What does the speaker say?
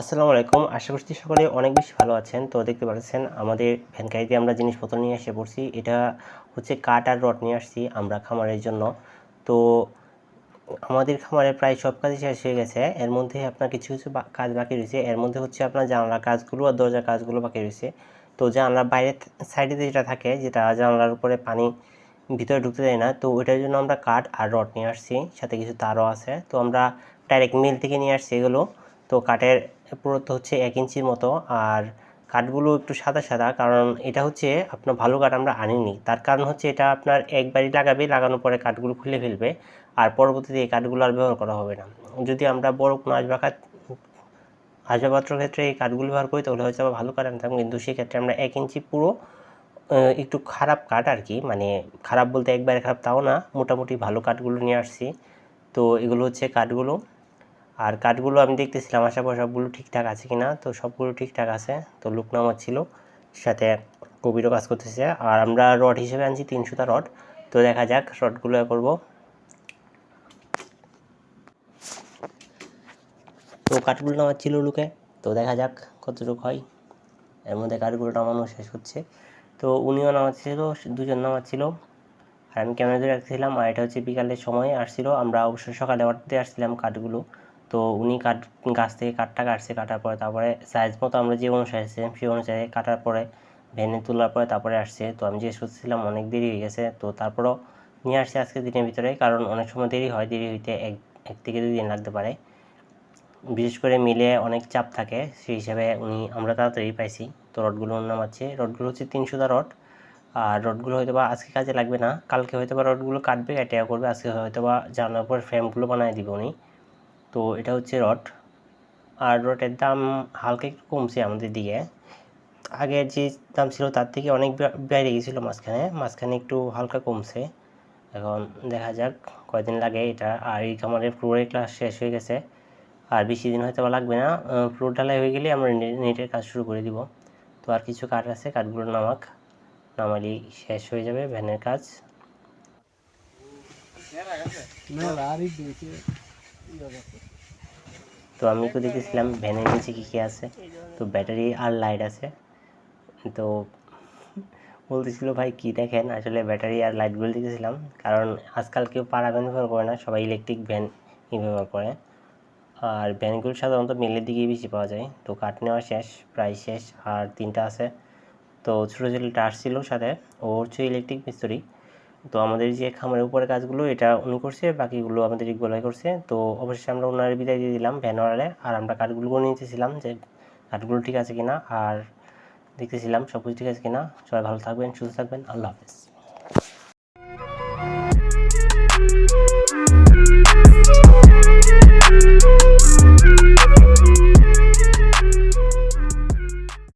আসসালামু আলাইকুম। আশা করছি সকলে অনেক বেশি ভালো আছেন। তো দেখতে পাচ্ছেন, আমাদের ভ্যান গাড়িতে আমরা জিনিসপত্র নিয়ে এসে পড়ছি। এটা হচ্ছে কাঠ আর রড নিয়ে আসছি আমরা খামারের জন্য। তো আমাদের খামারে প্রায় সব কাজই শেষ হয়ে গেছে। এর মধ্যে আপনার কিছু কিছু কাজ বাকি রয়েছে। এর মধ্যে হচ্ছে আপনার জানলার কাজগুলো আর দরজার কাজগুলো বাকি রয়েছে। তো জানলার বাইরের সাইডে যেটা থাকে, যেটা জানলার উপরে পানি ভিতরে ঢুকতে দেয় না, তো ওইটার জন্য আমরা কাঠ আর রড নিয়ে আসছি। সাথে কিছু তারও আছে। তো আমরা ডাইরেক্ট মিল থেকে নিয়ে আসছি এগুলো। তো কাঠের পুরুত্ব হচ্ছে এক ইঞ্চির মতো, আর কাঠগুলো একটু সাদা সাদা, কারণ এটা হচ্ছে আপনার ভালো কাঠ আমরা আনিনি। তার কারণ হচ্ছে এটা আপনার একবারই লাগাবে, লাগানোর পরে কাঠগুলো খুলে ফেলবে, আর পরবর্তীতে এই কাঠগুলো আর ব্যবহার করা হবে না। যদি আমরা বড় কোনো আসবাকাত আসবাবপত্রের ক্ষেত্রে এই কাঠগুলো ব্যবহার করি, তাহলে হয়তো আবার ভালো কাঠ আনতাম, কিন্তু সেক্ষেত্রে আমরা এক ইঞ্চি পুরো একটু খারাপ কাঠ আর কি মানে খারাপ বলতে একবারে খারাপ তাও না, মোটামুটি ভালো কাঠগুলো নিয়ে আসছি। তো এগুলো হচ্ছে কাঠগুলো। আর কাঠগুলো আমি দেখতেছিলাম, আশা করি সবগুলো ঠিকঠাক আছে কিনা। তো সবগুলো ঠিকঠাক আছে। তো লুক নামার ছিল, সাথে কবিরও কাজ করতেছে। আর আমরা রড হিসেবে আনছি তিনশোটা রড তো দেখা যাক রডগুলো করব। তো কাঠগুলো নামার ছিল লুকে তো দেখা যাক কতটুকু হয়। এর মধ্যে কাঠগুলো নামানো শেষ হচ্ছে। তো উনিও নামাচ্ছিল, দুজন নামাচ্ছিল। আর আমি ক্যামেরা ধরে রাখছিলাম আর এটা হচ্ছে বিকালের সময়, আসছিল। আমরা অবশ্য সকালে অর্ডার আসছিলাম কাঠগুলো তো উনি কাঠ গাছ থেকে কাঠটা কাটছে, কাটার পরে তারপরে সাইজ মতো আমরা যে অনুসারে ছিলাম সেই অনুসারে কাটার পরে ভ্যানে তোলার পরে তারপরে আসছে। তো আমি জিজ্ঞেস করছিলাম, অনেক দেরি হয়ে গেছে। তো তারপরও নিয়ে আসছে আজকে দিনের ভিতরে, কারণ অনেক সময় দেরি হয়, দেরি হইতে এক এক থেকে দুই দিন লাগতে পারে। বিশেষ করে মিলে অনেক চাপ থাকে, সেই হিসাবে উনি, আমরা তাড়াতাড়ি পাইছি। তো রডগুলো নামাচ্ছে রডগুলো হচ্ছে তিনশোটা রড। আর রডগুলো হয়তো বা আজকে কাজে লাগবে না, কালকে হয়তো বা রডগুলো কাটবে কেটে করবে, আজকে হয়তো বা জানার পর ফ্রেমগুলো বানিয়ে দিবে উনি। তো এটা হচ্ছে রড। আর রডের দাম হালকা একটু কমছে আমাদের দিকে। আগের যে দাম ছিল তার থেকে অনেক বেড়ে গেছিল মাঝখানে। মাঝখানে একটু হালকা কমছে। এখন দেখা যাক কয়দিন লাগে এটা। আর এই খামারের ফ্লোরের ক্লাস শেষ হয়ে গেছে। আর বেশি দিন হয়তো লাগবে না। ফ্লোর ঢালাই হয়ে গেলে আমরা নেটের কাজ শুরু করে দিব। তো আর কিছু কাঠ আছে, কাঠগুলো নামাক। নামালি শেষ হয়ে যাবে ভ্যানের কাজ। তো আমি তো দেখেছিলাম ভ্যানের নিচে কী কী আছে। তো ব্যাটারি আর লাইট আছে। তো বলতেছিল, ভাই, কি দেখেন? আসলে ব্যাটারি আর লাইটগুলো দেখেছিলাম। কারণ আজকাল কেউ পাড়া ভ্যান ব্যবহার করে না, সবাই ইলেকট্রিক ভ্যান ব্যবহার করে। আর ভ্যানগুলো সাধারণত মিলের দিকেই বেশি পাওয়া যায়। তো কাঠ নেওয়া শেষ, প্রায় শেষ, আর তিনটা আছে। তো ছোটো ছোটো ছেলেটা আসছিল সাথে ও হচ্ছে ইলেকট্রিক মিস্ত্রি। তো আমাদের যে খামারের উপরে কাজগুলো, এটা উনি করছে, বাকিগুলো আমাদের ইকবালাই করছে। তো অবশেষে আমরা ওনার বিদায় দিয়ে দিলাম ভ্যানওয়ালে আর আমরা কাঠগুলো নিতেছিলাম যে কাঠগুলো ঠিক আছে কিনা, আর দেখতেছিলাম সব কিছু ঠিক আছে কিনা। সবাই ভালো থাকবেন, সুস্থ থাকবেন। আল্লাহ হাফেজ।